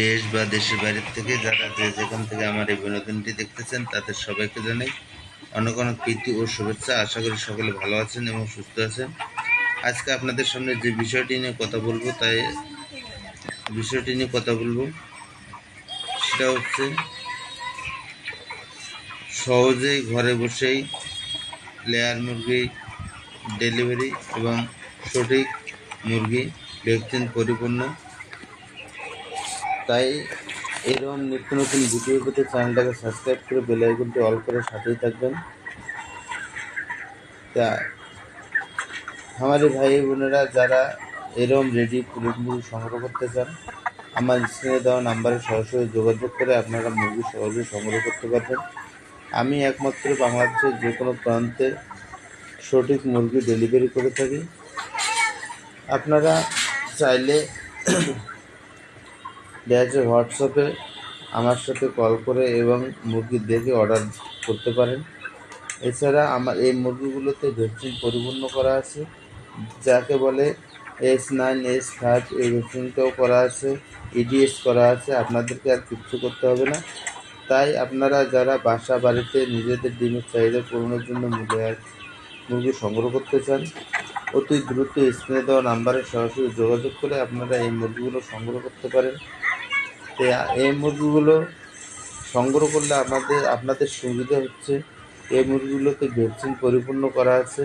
দেশ বা দেশের বাইরের থেকে যারা যে যেখান থেকে আমার এই বিনোদনটি দেখতেছেন, তাদের সবাইকে জানাই অনেক অনেক প্রীতি ও শুভেচ্ছা। আশা করি সকলে ভালো আছেন এবং সুস্থ আছেন। আজকে আপনাদের সামনে যে বিষয়টি নিয়ে কথা বলব, তাই বিষয়টি নিয়ে কথা বলব। সেটা হচ্ছে, সহজেই ঘরে বসেই লেয়ার মুরগি ডেলিভারি এবং সঠিক মুরগি ভ্যাকসিন পরিপূর্ণ তাই এরকম নিত্য নতুন ভিডিও পেতে চ্যানেলটাকে সাবস্ক্রাইব করে বেল আইকনটি অল করে সাথেই থাকবেন। তা আমার ভাই বোনেরা যারা এরকম রেডি মুরগি সংগ্রহ করতে চান, আমার স্ক্রিনে দেওয়া নাম্বারে সরাসরি যোগাযোগ করে আপনারা মুরগি সহজে সংগ্রহ করতে পারবেন। আমি একমাত্র বাংলাদেশের যে কোনো প্রান্তে সঠিক মুরগি ডেলিভারি করে থাকি। আপনারা চাইলে দেখা হোয়াটসঅ্যাপে। আমার সাথে কল করে এবং মুরগি দেখে অর্ডার করতে পারেন। এছাড়া আমার এই মুরগিগুলোতে ভ্যাকসিন পরিপূর্ণ করা আছে। যাকে বলে এস নাইন এস ফাইভ, এই ভ্যাকসিনটাও করা আছে ইডিএস করা আছে। আপনাদেরকে আর কিচ্ছু করতে হবে না। তাই আপনারা যারা বাসা, বাড়িতে নিজেদের ডিমের চাহিদা পূরণের জন্য মুরগি মুরগি সংগ্রহ করতে চান, অতি দ্রুত স্ক্রিনে দেওয়া নাম্বারে সরাসরি যোগাযোগ করে আপনারা এই মুরগিগুলো সংগ্রহ করতে পারেন। তো এই মুরগিগুলো সংগ্রহ করলে আমাদের আপনাদের সুবিধা হচ্ছে। এই মুরগিগুলোতে ভ্যাকসিন পরিপূর্ণ করা আছে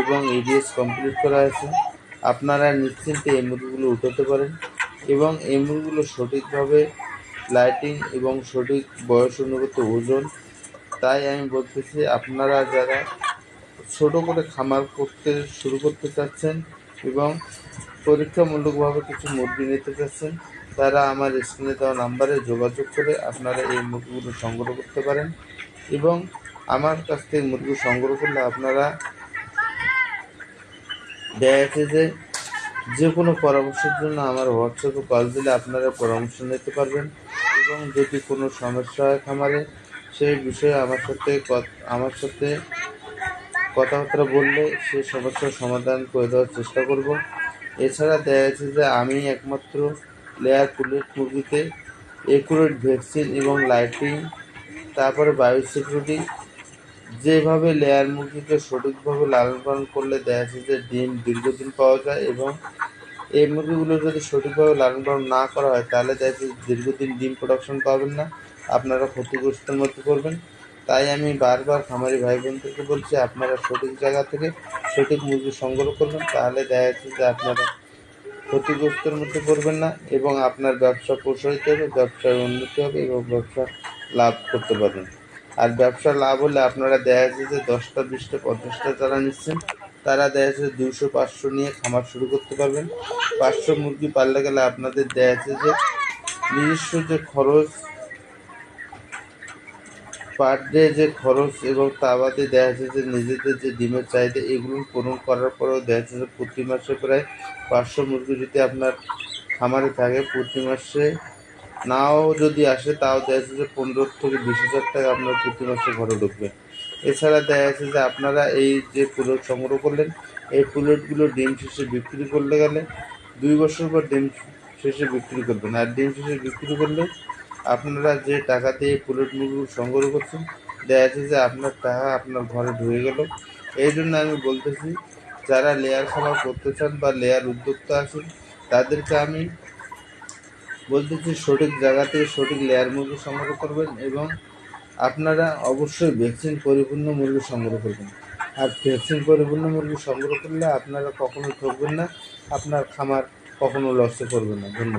এবং ইডিএস কমপ্লিট করা আছে। আপনারা নিশ্চিন্তে এই মুরগিগুলো উঠাতে পারেন এবং এই মুরগিগুলো সঠিকভাবে লাইটিং এবং সঠিক বয়স অনুগত ওজন। তাই আমি বলতেছি, আপনারা যারা ছোট করে খামার করতে শুরু করতে চাচ্ছেন এবং পরীক্ষামূলকভাবে কিছু মুরগি নিতে চাচ্ছেন, তারা আমার স্ক্রিনে দেওয়া নাম্বারে যোগাযোগ করে আপনারা এই মুরগিগুলো সংগ্রহ করতে পারেন এবং আমার কাছ থেকে মুরগি সংগ্রহ করলে আপনারা দেখা যাচ্ছে যে যে কোনো পরামর্শের জন্য আমার হোয়াটসঅ্যাপে কল দিলে আপনারা পরামর্শ নিতে পারবেন এবং যদি কোনো সমস্যা হয় খামারে, সেই বিষয়ে আমার সাথে আমার সাথে কথাবার্তা বললে সেই সমস্যার সমাধান করে দেওয়ার চেষ্টা করব। এছাড়া দেখা যাচ্ছে যে আমি একমাত্র লেয়ার পুলেট মুরগিতে একুরেট ভ্যাকসিন এবং লাইটিং তারপরে বায়ো সিকিউরিটি যেভাবে লেয়ার মুরগিকে সঠিকভাবে লালন পালন করলে দেখা যাচ্ছে যে ডিম দীর্ঘদিন পাওয়া যায় এবং এই মুরগিগুলো যদি সঠিকভাবে লালন পালন না করা হয়, তাহলে দেখা যাচ্ছে দীর্ঘদিন ডিম প্রোডাকশন পাবেন না, আপনারা ক্ষতিগ্রস্তের মধ্যে পড়বেন। তাই আমি বারবার খামারি ভাই বোনদেরকে বলছি, আপনারা সঠিক জায়গা থেকে সঠিক মুরগি সংগ্রহ করবেন, তাহলে দেখা যাচ্ছে যে আপনারা ক্ষতিগ্রস্তের মধ্যে পড়বেন না এবং আপনার ব্যবসা প্রসারিত হবে, ব্যবসার উন্নতি হবে এবং ব্যবসা লাভ করতে পারবেন। আর ব্যবসা লাভ হলে আপনারা দেখা যাচ্ছে যে দশটা, বিশটা, পঞ্চাশটা যারা নিচ্ছেন, তারা দেখা যাচ্ছে দুশো পাঁচশো নিয়ে খামার শুরু করতে পারবেন। পাঁচশো মুরগি পাললে গেলে আপনাদের দেখা যাচ্ছে যে নিজস্ব যে খরচ পার ডে যে খরচ এবং তা বাদে দেখা যাচ্ছে যে নিজেদের যে ডিমের চাহিদা, এগুলো পূরণ করার পরেও দেখা যাচ্ছে যে প্রতি মাসে প্রায় পাঁচশো মুরগি যদি আপনার খামারে থাকে প্রতি মাসে, নাও যদি আসে তাও দেখা যাচ্ছে যে পনেরো থেকে বিশ হাজার টাকা আপনার প্রতি মাসে ঘরে ঢুকবে এছাড়া দেখা যাচ্ছে যে আপনারা এই যে পুলেট সংগ্রহ করলেন, এই পুলেটগুলো ডিম শেষে বিক্রি করলে গেলে দুই বছর পর ডিম শেষে বিক্রি করবেন। আর ডিম শেষে বিক্রি করলে আপনারা যে টাকা দিয়ে পুলেট মুরগি সংগ্রহ করছেন দেখা যাচ্ছে যে আপনার টাকা আপনার ঘরে ঢুকে গেল। এই জন্য আমি বলতেছি, যারা লেয়ার খামার করতে চান বা লেয়ার উদ্যোক্তা আছেন, তাদেরকে আমি বলতেছি, সঠিক জায়গা থেকে সঠিক লেয়ার মুরগি সংগ্রহ করবেন এবং আপনারা অবশ্যই ভ্যাকসিন পরিপূর্ণ মুরগি সংগ্রহ করবেন। আর ভ্যাকসিন পরিপূর্ণ মুরগি সংগ্রহ করলে আপনারা কখনো ঠকবেন না, আপনার খামার কখনো লসে করবে না। ধন্যবাদ।